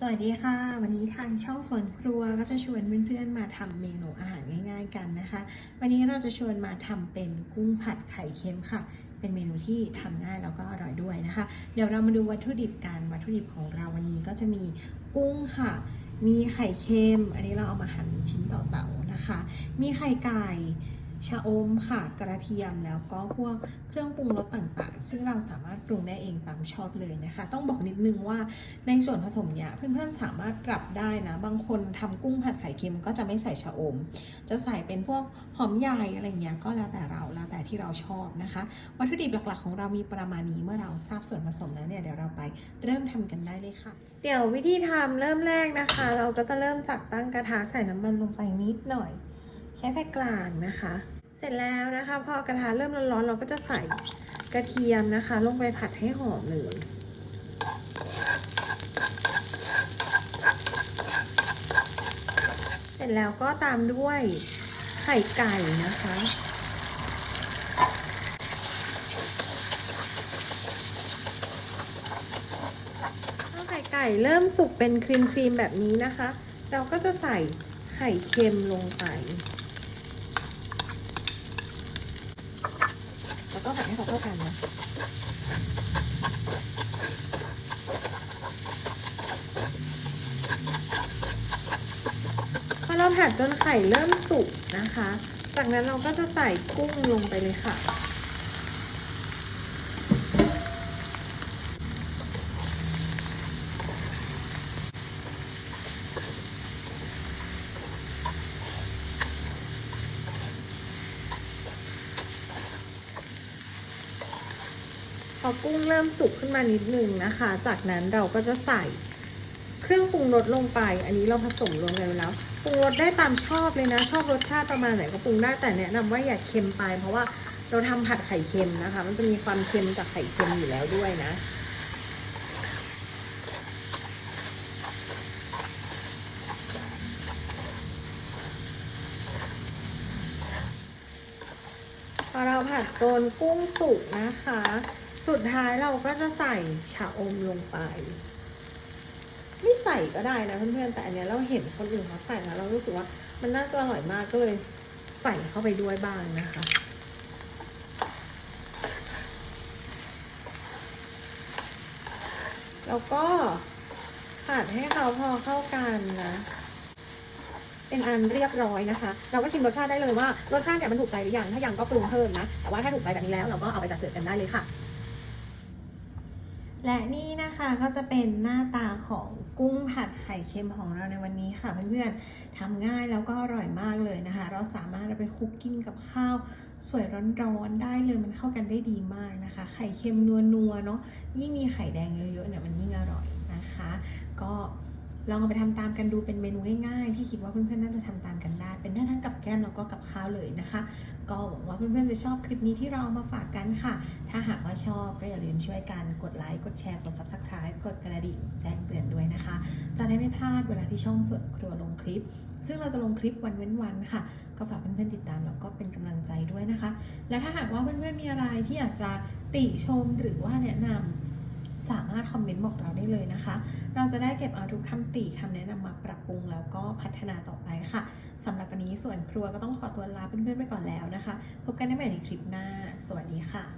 สวัสดีค่ะ วันนี้ทางช่องสวนครัวก็จะชวนเพื่อนๆมาทำเมนูอาหารง่าย ๆกันนะคะ วันนี้เราจะชวนมาทำเป็นกุ้งผัดไข่เค็มค่ะ เป็นเมนูที่ทำง่ายแล้วก็อร่อยด้วยนะคะ เดี๋ยวเรามาดูวัตถุดิบกันวัตถุดิบของเราวันนี้ก็จะมีกุ้งค่ะ มีไข่เค็ม อันนี้เราเอามาหั่นชิ้นเต่าๆนะคะ มีไข่ไก่ ชะอมค่ะ กระเทียมแล้วก็พวกเครื่องปรุงรสต่างๆ ซึ่งเราสามารถปรุงได้เองตามชอบเลยนะคะ ต้องบอกนิดนึงว่าในส่วนผสมเนี่ยเพื่อนๆสามารถปรับได้นะ บางคนทำกุ้งผัดไข่เค็มก็จะไม่ใส่ชะอม จะใส่เป็นพวกหอมใหญ่อะไรเงี้ยก็แล้วแต่เราแล้วแต่ที่เราชอบนะคะ วัตถุดิบหลักๆ ของเรามีประมาณนี้เมื่อเราทราบส่วนผสมแล้วเนี่ยเดี๋ยวเราไปเริ่มทำกันได้เลยค่ะ เดี๋ยววิธีทำเริ่มแรกนะคะ เราก็จะเริ่มจากตั้งกระทะใส่น้ำมันลงไปนิดหน่อย ใช้ไฟกลางนะคะ เสร็จแล้วนะคะ พอกระทะเริ่มร้อนๆเราก็จะใส่กระเทียมนะคะ ลงไปผัดให้หอมเลยเสร็จแล้วก็ตามด้วยไข่ไก่นะคะ ถ้าไข่ไก่เริ่มสุกเป็นครีมครีมๆแบบนี้นะคะ เราก็จะใส่ไข่เค็มลงไป แล้วก็ผัดให้ เขาเข้ากันนะพอเราผัดจนไข่เริ่มสุกนะคะ จากนั้นเราก็จะใส่กุ้งลงไปเลยค่ะ อกุ้งเริ่มสุกขึ้นมานิดนึงนะคะ จากนั้นเราก็จะใส่เครื่องปรุงรสลงไป อันนี้เราผสมลงไปแล้ว ปรุงรสได้ตามชอบเลยนะ ชอบรสชาติประมาณไหนก็ปรุงได้ แต่แนะนำว่าอย่าเค็มไป เพราะว่าเราทำผัดไข่เค็มนะคะ มันจะมีความเค็มจากไข่เค็มอยู่แล้วด้วยนะพอเราผัดจนกุ้งสุกนะคะ สุดท้ายเราก็จะใส่ชะอมลงไป ไม่ใส่ก็ได้นะเพื่อนๆแต่อันเนี้ยเราเห็นคนอื่นเขาใส่แล้วเรารู้สึกว่ามันน่าจะอร่อยมากก็เลยใส่เข้าไปด้วยบ้างนะคะแล้วก็ผัดให้เขาพอเข้ากันนะ เป็นอันเรียบร้อยนะคะ เราก็ชิมรสชาติได้เลยว่ารสชาติเนี่ยมันถูกใจหรือยัง ถ้ายังก็ปรุงเพิ่มนะ แต่ว่าถ้าถูกใจแบบนี้แล้วเราก็เอาไปจัดเสิร์ฟกันได้เลยค่ะ และนี่นะคะก็จะเป็นหน้าตาของกุ้งผัดไข่เค็มของเราในวันนี้ค่ะเพื่อนๆทำง่ายแล้วก็อร่อยมากเลยนะคะ เราสามารถเอาไปคุกกินกับข้าว สวยร้อนๆได้เลยมันเข้ากันได้ดีมากนะคะ ไข่เค็มนัวๆเนาะยิ่งมีไข่แดงเยอะๆเนี่ยมันยิ่งอร่อยนะคะ ก็ลองเอาไปทำตามกันดูเป็นเมนูง่ายๆ ที่คิดว่าเพื่อนๆน่าจะทำตามกันได้ เป็นได้ทั้งกับแก้มแล้วก็กับข้าวเลยนะคะ ก็หวังว่าเพื่อนๆจะชอบคลิปนี้ที่เราเอามาฝากกันค่ะ ถ้าหากว่าชอบก็อย่า ช่วยกันกดไลค์ กดแชร์ กด subscribe กดกระดิ่งแจ้งเตือนด้วยนะคะ จะได้ไม่พลาดเวลาที่ช่องส่วนครัวลงคลิป ซึ่งเราจะลงคลิปวันเว้นวันค่ะ ก็ฝากเพื่อนๆติดตามแล้วก็เป็นกำลังใจด้วยนะคะ และถ้าหากว่าเพื่อนๆมีอะไรที่อยากจะติชมหรือว่าแนะนำสามารถคอมเมนต์บอกเราได้เลยนะคะ เราจะได้เก็บเอาทุกคำติคำแนะนำมาปรับปรุงแล้วก็พัฒนาต่อไปค่ะสำหรับวันนี้ส่วนครัวก็ต้องขอตัวลาเพื่อนๆไปก่อนแล้วนะคะ พบกันได้ใหม่ในคลิปหน้า สวัสดีค่ะ